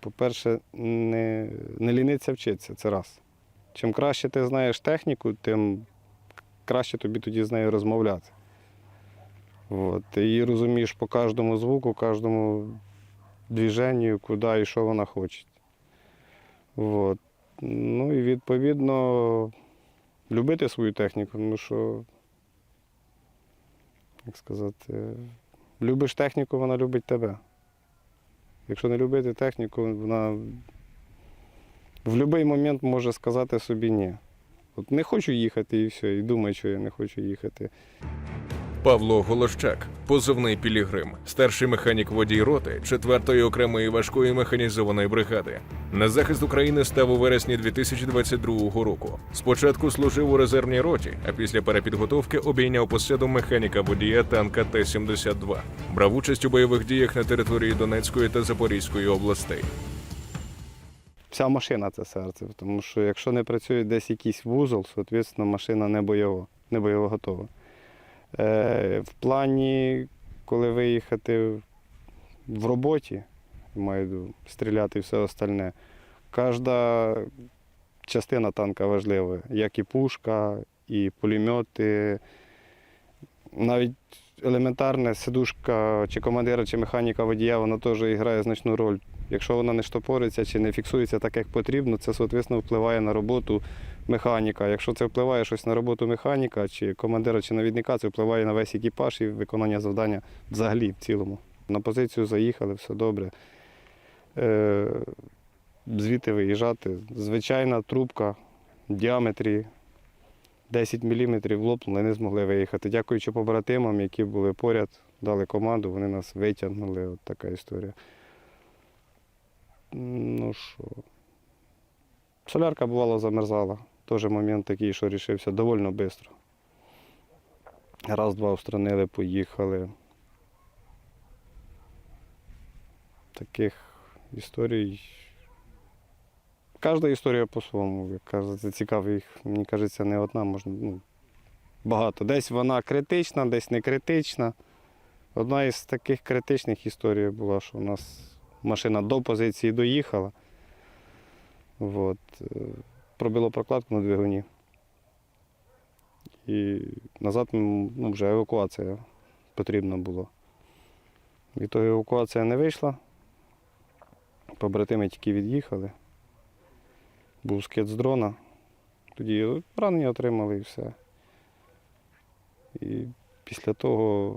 по-перше, не, не ліниться вчитися, це раз. Чим краще ти знаєш техніку, тим краще тобі тоді з нею розмовляти. От. Ти її розумієш по кожному звуку, кожному движенню, куди і що вона хоче. От. Ну і відповідно любити свою техніку, тому що, як сказати, любиш техніку, вона любить тебе. Якщо не любити техніку, вона в будь-який момент може сказати собі ні. От не хочу їхати і все, і думаю, що я не хочу їхати. Павло Голощак, позивний Пілігрим, старший механік водій роти 4-ї окремої важкої механізованої бригади. На захист України став у вересні 2022 року. Спочатку служив у резервній роті, а після перепідготовки обійняв посаду механіка водія танка Т-72. Брав участь у бойових діях на території Донецької та Запорізької областей. Вся машина це серце, тому що якщо не працює десь якийсь вузол, соответственно, машина не бойова, не бойово готова. Е, в плані, коли виїхати в роботі, маю стріляти і все остальне, кожна частина танка важлива, як і пушка, і пулемети, навіть елементарна сидушка чи командира, чи механіка водія, вона теж грає значну роль. Якщо вона не штопориться чи не фіксується так, як потрібно, це соответственно впливає на роботу механіка. Якщо це впливає щось на роботу механіка, чи командира, чи навідника, це впливає на весь екіпаж і виконання завдання взагалі в цілому. На позицію заїхали, все добре. Е, звідти виїжджати. Звичайна трубка в діаметрі 10 мм лопнули, не змогли виїхати. Дякуючи побратимам, які були поряд, дали команду, вони нас витягнули. От така історія. Ну що. Солярка бувало замерзала. Теж момент такий, що рішився доволі швидко. Раз-два устранили, поїхали. Таких історій. Кожна історія по-своєму. Як кажеться, цікаво їх, мені кажеться, не одна, можна. Ну, багато. Десь вона критична, десь не критична. Одна із таких критичних історій була, що у нас машина до позиції доїхала. От. е, Пробило прокладку на двигуні. І назад ну, вже евакуація потрібна була. І то евакуація не вийшла. Побратими тільки від'їхали. Був скид з дрона. Тоді поранення отримали і все. І після того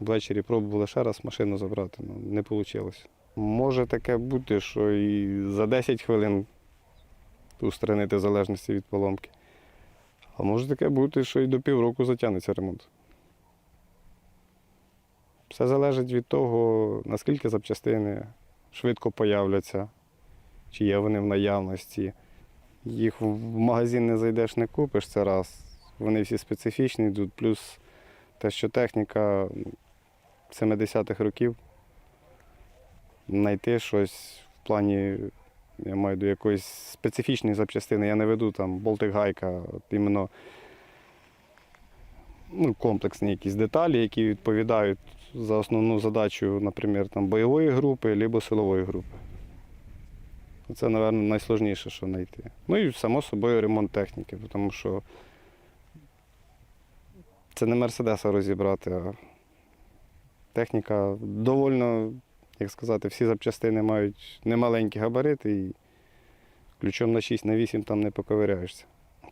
ввечері пробували ще раз машину забрати, але не вийшло. Може таке бути, що і за 10 хвилин устранити залежності від поломки. А може таке бути, що і до півроку затягнеться ремонт. Все залежить від того, наскільки запчастини швидко появляться, чи є вони в наявності. Їх в магазин не зайдеш, не купиш це раз. Вони всі специфічні йдуть, плюс те, що техніка 70-х років, знайти щось в плані, я маю до якоїсь специфічної запчастини. Я не веду там болтик-гайка, от іменно ну, комплексні якісь деталі, які відповідають за основну задачу, наприклад, там, бойової групи або силової групи. Це, мабуть, найсложніше, що знайти. Ну і само собою ремонт техніки, тому що це не Мерседеса розібрати, а техніка довольно, як сказати, всі запчастини мають немаленькі габарити і ключом на 6 на 8 там не поковиряєшся.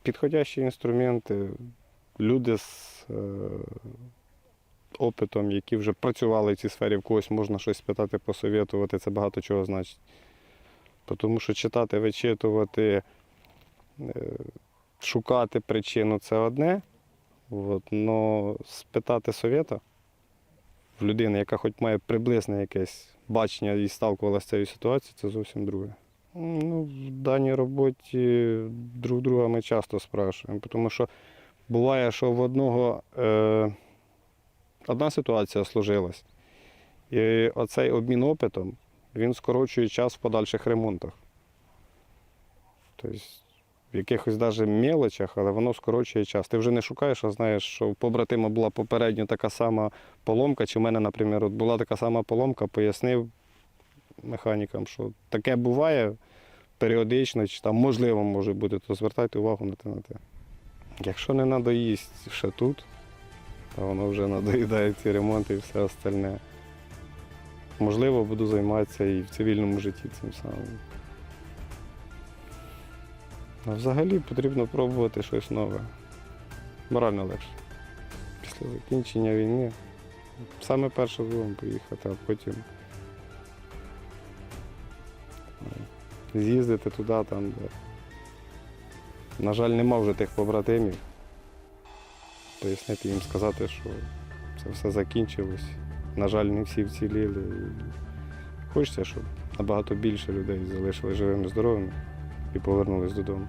Підходящі інструменти, люди з е, опитом, які вже працювали в цій сфері, в когось можна щось спитати, посовітувати, це багато чого значить. Тому що читати, вичитувати, е, шукати причину це одне. От, но спитати совєта в людини, яка хоч має приблизне якесь бачення і сталкувалася з цією ситуацією, це зовсім друге. Ну, в даній роботі друг друга ми часто спрашуємо, тому що буває, що в одного е, одна ситуація сложилась, і оцей обмін опитом він скорочує час в подальших ремонтах. Тобто в якихось навіть мелочах, але воно скорочує час. Ти вже не шукаєш, а знаєш, що у побратима була попередньо така сама поломка, чи в мене, наприклад, була така сама поломка, пояснив, механікам, що таке буває періодично, чи там можливо може бути, то звертайте увагу на те на те. Якщо не надоїсть ще тут, то воно вже надоїдає ці ремонти і все остальне. Можливо, буду займатися і в цивільному житті цим самим. А взагалі потрібно пробувати щось нове. Морально легше. Після закінчення війни саме перше додому поїхати, а потім з'їздити туди, там, де. На жаль, нема вже тих побратимів. Пояснити їм сказати, що це все закінчилось. На жаль, не всі вціліли. Хочеться, щоб набагато більше людей залишили живими, здоровими і повернулись додому.